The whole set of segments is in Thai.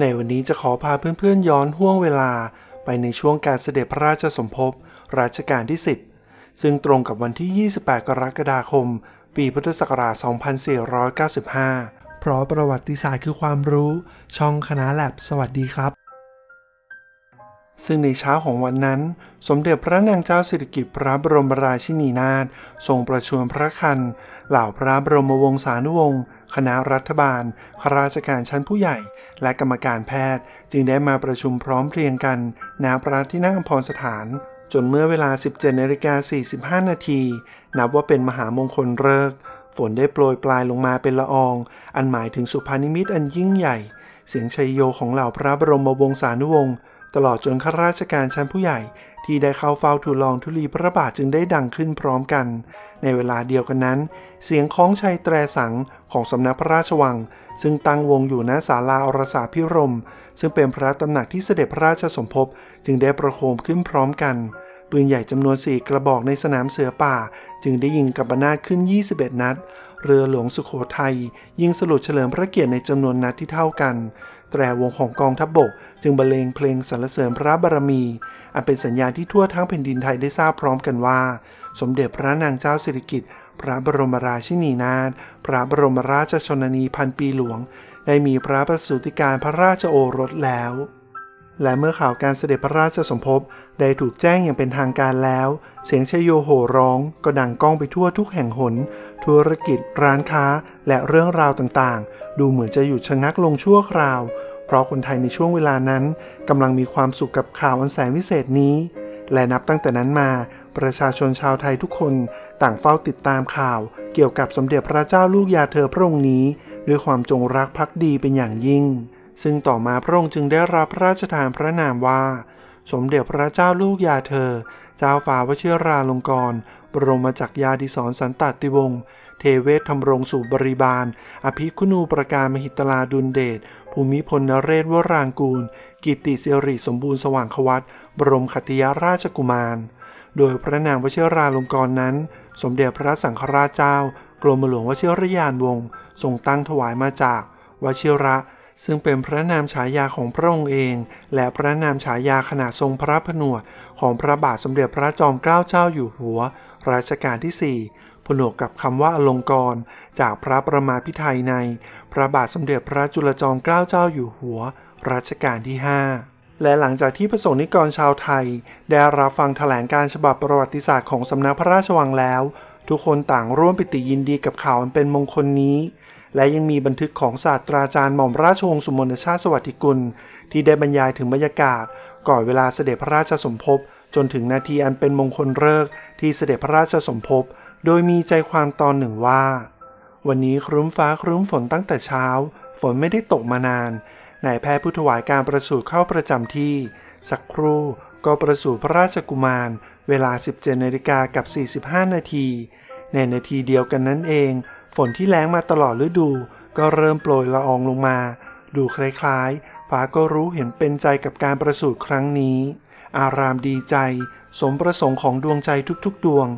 ในวันนี้จะขอพาเพื่อนๆย้อนห่วงเวลาไปในช่วงการเสด็จพระราชสมภพรัชกาลที่ 10 ซึ่งตรงกับวันที่ 28 กรกฎาคม ปีพุทธศักราช 2495 เพราะประวัติศาสตร์คือความรู้ ช่องคณะแลบสวัสดีครับ ซึ่งในเช้าของวันนั้น สมเด็จพระนางเจ้าสิริกิติ์พระบรมราชินีนาถทรงประชวรพระคันเหล่าพระบรมวงศานุวงศ์คณะรัฐบาลข้าราชการชั้นผู้ใหญ่ และกรรมการแพทย์จึงได้มาประชุมพร้อมเพรียงกันณพระที่นั่งอภรสถาน จนเมื่อเวลา 17นาฬิกา45 นาทีนับว่าเป็นมหามงคลฤกษ์ฝนได้โปรยปลายลงมาเป็นละออง อันหมายถึงสุภานิมิตอันยิ่งใหญ่ เสียงชัยโยของเหล่าพระบรมวงศานุวงศ์ตลอดจนข้าราชการชั้นผู้ใหญ่ ที่ได้เข้าเฝ้าทูลลองทุลีพระบาทจึงได้ดังขึ้นพร้อมกัน ในเวลาเดียวกันนั้น เสียงคล้องชัยแตรสังของสำนักพระราชวัง ซึ่งตั้งวงอยู่ณศาลาอรสาพิรม ซึ่งเป็นพระตำหนักที่เสด็จพระราชสมภพจึงได้ประโคมขึ้นพร้อมกัน ปืนใหญ่จำนวนสี่กระบอกในสนามเสือป่า จึงได้ยิงกับบนาดขึ้น 21 นัด เรือหลวงสุโขทัยยิงสลุดเฉลิมพระเกียรติในจำนวนนัดที่เท่ากัน แตรวงของกองทัพบบก จึงบรรเลงเพลงสรรเสริญพระบารมี อันเป็นสัญญาณที่ทั่วทั้งแผ่นดินไทยได้ทราบพร้อมกันว่า สมเด็จพระนางเจ้าสิริกิติ์พระบรมราชินีนาถพระบรมราชชนนีพันปีหลวง ได้มีพระประสูติการพระราชโอรสแล้ว และเมื่อข่าวการเสด็จพระราชสมภพได้ถูกแจ้งอย่างเป็นทางการแล้ว เสียงชโยโห่ร้องก็ดังก้องไปทั่วทุกแห่งหน ธุรกิจ ร้านค้า และเรื่องราวต่างๆ ดูเหมือนจะหยุดชะงักลงชั่วคราว เพราะคนไทยในช่วงเวลานั้นกำลังมีความสุขกับข่าวอันแสนวิเศษนี้ และนับตั้งแต่นั้นมา ประชาชนชาวไทยทุกคนต่างเฝ้าติดตามข่าว เกี่ยวกับสมเด็จพระเจ้าลูกยาเธอพระองค์นี้ ด้วยความจงรักภักดีเป็นอย่างยิ่ง ซึ่งต่อมาพระองค์จึงได้รับพระราชทานพระนามว่า สมเด็จพระเจ้าลูกยาเธอ เจ้าฟ้าวชิราลงกรณบรมจักรยาดิศรสันตติวงศ์ เทเวศธรรมรงสู่บริบาล อภิคุณูประการมหิตลาดุลเดช ภูมิพลนเรศวรางกูล กิตติสิริสมบูรณ์สว่างควัตบรมคติยราชกุมาร โดยพระนามวชิราลงกรณ์นั้น สมเด็จพระสังฆราชเจ้า กรมหลวงวชิรยานวงศ์ทรงตั้งถวายมาจากวชิระ ซึ่งเป็นพระนามฉายาของพระองค์เอง และพระนามฉายาขณะทรงพระผนวดของพระบาทสมเด็จพระจอมเกล้าเจ้าอยู่หัว รัชกาลที่ 4ผนวกกับคำว่าอลงกรณ์จากพระประมาพิไทยใน พระบาทสมเด็จพระจุลจอมเกล้าเจ้าอยู่หัว รัชกาลที่ 5 และหลังจากที่ประสงค์นิกรชาวไทย ได้รับฟังแถลงการฉบับประวัติศาสตร์ของสำนักพระราชวังแล้ว ทุกคนต่างร่วมปิติยินดีกับข่าวอันเป็นมงคลนี้ และยังมีบันทึกของศาสตราจารย์หม่อมราชวงศ์สุมนชาติสวัสดิกุล ที่ได้บรรยายถึงบรรยากาศ ก่อนเวลาเสด็จพระราชสมภพจนถึงนาทีอันเป็นมงคลฤกษ์ที่เสด็จพระราชสมภพ โดยมีใจความตอนหนึ่งว่า วันนี้ครึ้มฟ้าครึ้มฝนตั้งแต่เช้า ฝนไม่ได้ตกมานานนายแพทย์ผู้ถวายการประสูติเข้าประจำที่ สักครู่ก็ประสูติพระราชกุมาร เวลา 17นาฬิกากับ 45 นาที ในนาทีเดียวกันนั้นเอง ฝนที่แล้งมาตลอดฤดู ก็เริ่มโปรยละอองลงมา ดูคล้ายๆ ฟ้าก็รู้เห็นเป็นใจกับการประสูติครั้งนี้ อารามดีใจ สมประสงค์ของดวงใจทุกๆ ดวง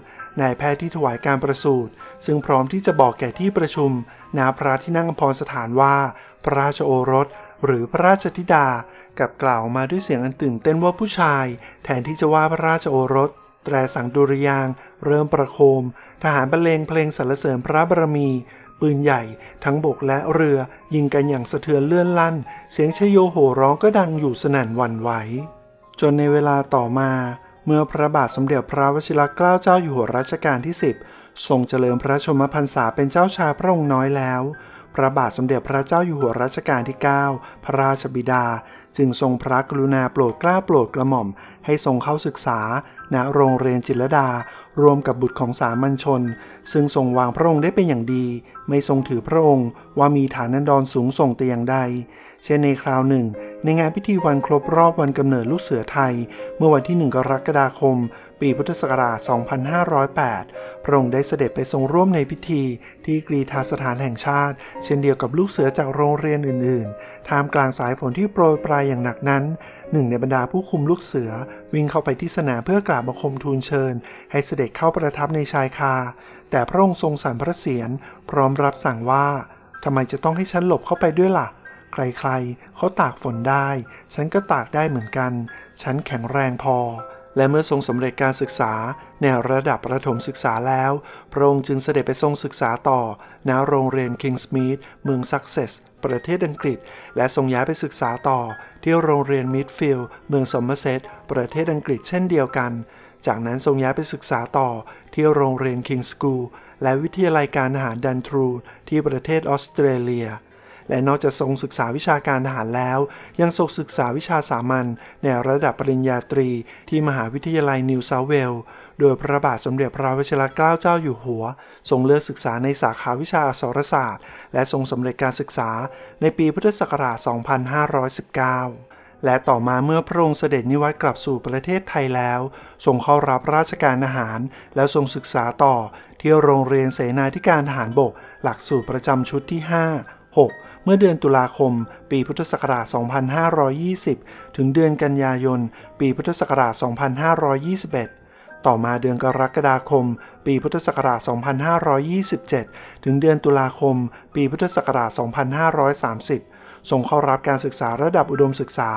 นายแพทย์ที่ถวายการประสูติซึ่งพร้อมที่จะบอกแก่ที่ประชุมณพระที่นั่งอภรสถานว่า พระราชโอรส หรือพระราชธิดากับกล่าวมาด้วยเสียงอันตื่นเต้นว่าผู้ชาย แทนที่จะว่าพระราชโอรส แตรสังดุริยาง เริ่มประโคม ทหารบรรเลงเพลงสรรเสริญพระบารมี ปืนใหญ่ ทั้งบกและเรือยิงกันอย่างสะเทือนเลื่อนลั่น เสียงชโยโห่ร้องก็ดังอยู่สนั่นหวั่นไหว จนในเวลาต่อมา เมื่อพระบาทสมเด็จพระวชิรเกล้าเจ้าอยู่หัวรัชกาลที่ 10 ทรงเจริญพระชนมพรรษาเป็นเจ้าชายพระองค์น้อยแล้ว พระบาทสมเด็จพระเจ้าอยู่หัวรัชกาลที่ 9 พระราชบิดา จึงทรงพระกรุณาโปรดเกล้าโปรดกระหม่อม ให้ทรงเข้าศึกษา ณโรงเรียนจิตรดารวมกับบุตรของสามัญชน ซึ่งทรงวางพระองค์ได้เป็นอย่างดี ไม่ทรงถือพระองค์ว่ามีฐานันดรสูงส่งแต่อย่างใด เช่นในคราวหนึ่ง ในงานพิธีวันครบรอบวันกำเนิดลูกเสือไทย เมื่อวันที่ 1 กรกฎาคม ปีพุทธศักราช 2508 พระองค์ได้เสด็จไปทรงร่วมในพิธีที่กรีฑาสถานแห่งชาติ เช่นเดียวกับลูกเสือจากโรงเรียนอื่น ๆ ท่ามกลางสายฝนที่โปรยปลายอย่างหนักนั้น หนึ่งในบรรดาผู้คุมลูกเสือ วิ่งเข้าไปที่สนามเพื่อกราบบังคมทูลเชิญ ให้เสด็จเข้าประทับในชายคา แต่พระองค์ทรงสั่นพระเศียรพร้อมรับสั่งว่าทำไมจะต้องให้ฉันหลบเข้าไปด้วยล่ะ ใครๆ เขาตากฝนได้ ฉันก็ตากได้เหมือนกัน ฉันแข็งแรงพอ และเมื่อทรงสำเร็จการศึกษาในระดับประถมศึกษาแล้ว พระองค์จึงเสด็จไปทรงศึกษาต่อ ณ โรงเรียนคิงส์มีดเมืองซักเซส ประเทศอังกฤษ และทรงย้ายไปศึกษาต่อ ที่โรงเรียนมิดฟิลด์เมืองซอมเมอร์เซต ประเทศอังกฤษเช่นเดียวกัน จากนั้นทรงย้ายไปศึกษาต่อ ที่โรงเรียนคิงสกูลและวิทยาลัยการทหารดันทรู ที่ประเทศออสเตรเลีย และนอกจากทรงศึกษาวิชาการทหารแล้ว ยังทรงศึกษาวิชาสามัญในระดับปริญญาตรีที่มหาวิทยาลัยนิวเซาเวลส์โดยพระบาทสมเด็จพระวชิรเกล้าเจ้าอยู่หัว ทรงเลือกศึกษาในสาขาวิชาอักษรศาสตร์ และทรงสำเร็จการศึกษาในปีพุทธศักราช 2519และต่อมาเมื่อพระองค์เสด็จนิวัตกลับสู่ประเทศไทยแล้วทรงเข้ารับราชการอาหาร แล้วทรงศึกษาต่อที่โรงเรียนเสนาธิการทหารบก หลักสูตรประจำชุดที่ 5 6 เมื่อเดือนตุลาคม ปีพุทธศักราช 2520 ถึงเดือนกันยายน ปีพุทธศักราช 2521ต่อมาเดือนกรกฎาคม ปีพุทธศักราช 2527 ถึงเดือนตุลาคม ปีพุทธศักราช 2530 ทรงเข้ารับการศึกษาระดับอุดมศึกษา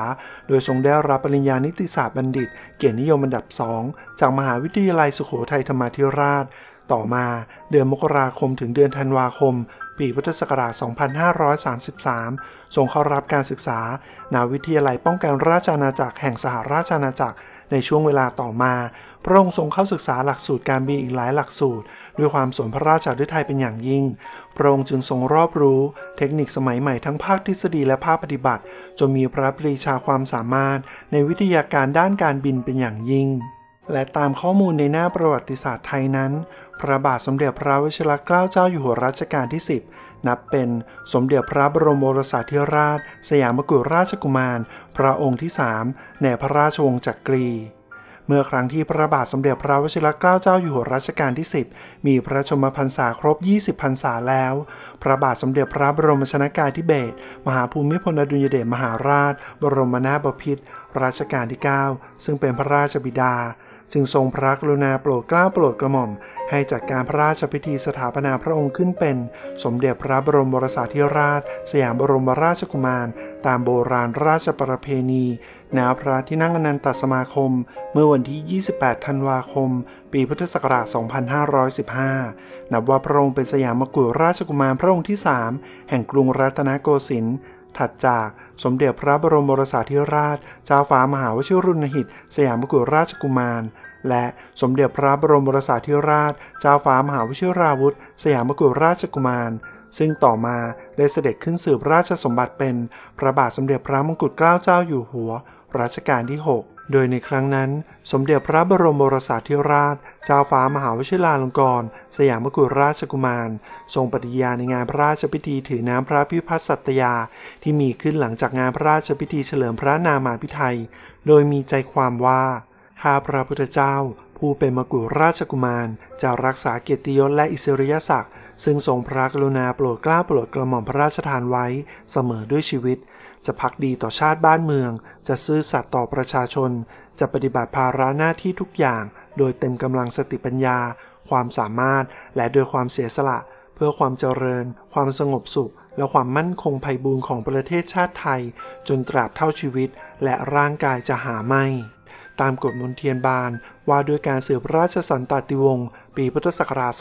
โดยทรงได้รับปริญญานิติศาสตร์บัณฑิต เกียรตินิยมอันดับสองจากมหาวิทยาลัยสุโขทัยธรรมาธิราช ต่อมาเดือนมกราคมถึงเดือนธันวาคม ปีพุทธศักราช 2533 ทรงเข้ารับการศึกษาณวิทยาลัยป้องกันราชอาณาจักรแห่งสหราชอาณาจักรในช่วงเวลาต่อมา พระองค์ทรงเข้าศึกษาหลักสูตรการบินอีกหลายหลักสูตร ด้วยความสนพระราชาฤทัยเป็นอย่างยิ่ง พระองค์จึงทรงรอบรู้ เทคนิคสมัยใหม่ทั้งภาคทฤษฎีและภาคปฏิบัติ จนมีพระปรีชาความสามารถ ในวิทยาการด้านการบินเป็นอย่างยิ่ง และตามข้อมูลในหน้าประวัติศาสตร์ไทยนั้น พระบาทสมเด็จพระวชิรเกล้าเจ้าอยู่หัวรัชกาลที่ 10 นับเป็นสมเด็จพระบรมโอรสาธิราช สยามกุฎราชกุมาร พระองค์ที่ 3 ในพระราชวงศ์จักรี เมื่อครั้งที่พระบาทสมเด็จพระวชิรเกล้าเจ้าอยู่หัวรัชกาลที่ 10 มีพระชมพรรษาครบ 20 พรรษาแล้ว พระบาทสมเด็จพระบรมชนากาธิเบศรมหาภูมิพลอดุลยเดชมหาราช บรมนาถบพิตรรัชกาลที่ 9 ซึ่งเป็นพระราชบิดา จึงทรงพระกรุณาโปรดเกล้าโปรดกระหม่อม ให้จัดการพระราชพิธีสถาปนาพระองค์ขึ้นเป็น สมเด็จพระบรมวรสาธิราช สยามบรมราชกุมาร ตามโบราณราชประเพณีณพระที่นั่งอนันตสมาคม เมื่อวันที่ 28 ธันวาคม ปีพุทธศักราช 2515 นับว่าพระองค์เป็นสยามกุฎราชกุมารพระองค์ที่ 3 แห่งกรุงรัตนโกสินทร์ถัดจาก สมเด็จพระบรมโอรสาธิราช เจ้าฟ้ามหาวชิรุณหิต สยามกุฎราชกุมาร และสมเด็จพระบรมโอรสาธิราช เจ้าฟ้ามหาวชิราวุธ สยามกุฎราชกุมาร ซึ่งต่อมาได้เสด็จขึ้นสืบราชสมบัติเป็น พระบาทสมเด็จพระมงกุฎเกล้าเจ้าอยู่หัว รัชกาลที่ 6 โดยในครั้งนั้น สมเด็จพระบรมโอรสาธิราช เจ้าฟ้ามหาวชิราลงกรณ์สยามกุฎราชกุมาร ทรงปฏิญาณในงานพระราชพิธีถือน้ำพระพิพัฒน์สัตยา ที่มีขึ้นหลังจากงานพระราชพิธีเฉลิมพระนามาภิไธยโดยมีใจความว่า ข้าพระพุทธเจ้า ผู้เป็นมกุฎราชกุมาร จะรักษาเกียรติยศและอิสริยศักดิ์ซึ่งทรงพระกรุณาโปรดเกล้าโปรดกระหม่อมพระราชทานไว้ เสมอด้วยชีวิต จะพักดีต่อชาติบ้านเมือง จะซื่อสัตย์ต่อประชาชน จะปฏิบัติภาระหน้าที่ทุกอย่าง โดยเต็มกำลังสติปัญญา ความสามารถ และโดยความเสียสละ เพื่อความเจริญ ความสงบสุข และความมั่นคงไพบูรย์ของประเทศชาติไทย จนตราบเท่าชีวิต และร่างกายจะหาไม่ ตามกฎมนเทียนบานว่าด้วยการสืบราชสันตติวงศ์ปีพุทธศักราช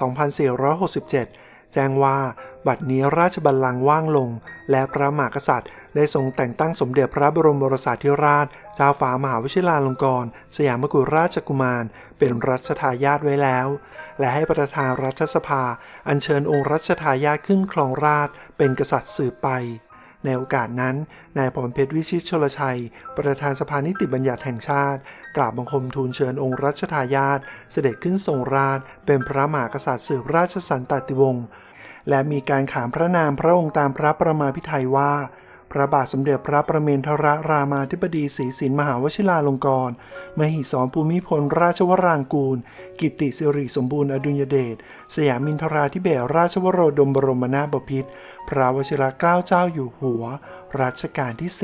2467 แจ้งว่าบัดนี้ราชบัลลังก์ว่างลง และพระมหากษัตริย์ ได้ทรงแต่งตั้งสมเด็จพระบรมโอรสาธิราช เจ้าฟ้ามหาวชิราลงกรณ์สยามกุฎราชกุมาร เป็นรัชทายาทไว้แล้ว และให้ประธานรัฐสภา อัญเชิญองค์รัชทายาทขึ้นครองราชย์เป็นกษัตริย์สืบไป ในโอกาสนั้น นายพรเพชรวิชิตชลชัย ประธานสภานิติบัญญัติแห่งชาติ กราบบังคมทูลเชิญองค์รัชทายาทเสด็จขึ้นทรงราชย์เป็นพระมหากษัตริย์สืบราชสันตติวงศ์และมีการขานพระนามพระองค์ตามพระประมาพิไทยว่า ระบาทสมเด็จพระประเมนทรรามาธิบดีศรีสินมหาวชิราลงกรณ์มหิสรภูมิพลราชวรางกูล กิติสิริสมบูรณ์อดุลยเดช สยามินทราธิเบศราชวโรดมบรมนาถบพิตรพระวชิรเกล้าเจ้าอยู่หัว รัชกาลที่ 10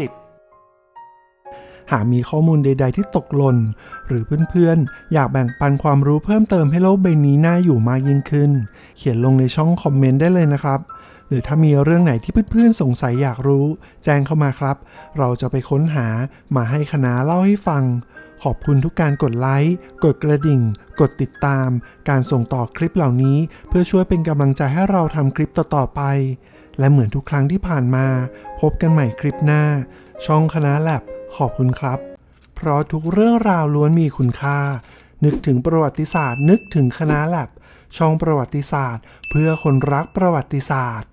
หากมีข้อมูลใด ๆ ที่ตกหล่น หรือเพื่อนๆ อยากแบ่งปันความรู้เพิ่มเติมให้โลกใบนี้น่าอยู่มากยิ่งขึ้น เขียนลงในช่องคอมเมนต์ได้เลยนะครับ หรือถ้ามีเรื่องไหนที่เพื่อนๆสงสัยอยากรู้ แจ้งเข้ามาครับ เราจะไปค้นหามาให้คณะเล่าให้ฟัง ขอบคุณทุกการกดไลค์กดกระดิ่ง กดติดตาม การส่งต่อคลิปเหล่านี้ เพื่อช่วยเป็นกำลังใจให้เราทำคลิปต่อๆไป และเหมือนทุกครั้งที่ผ่านมา พบกันใหม่คลิปหน้า ช่องคณะแลบขอบคุณครับ เพราะทุกเรื่องราวล้วนมีคุณค่า นึกถึงประวัติศาสตร์ นึกถึงคณะแลบ ช่องประวัติศาสตร์ เพื่อคนรักประวัติศาสตร์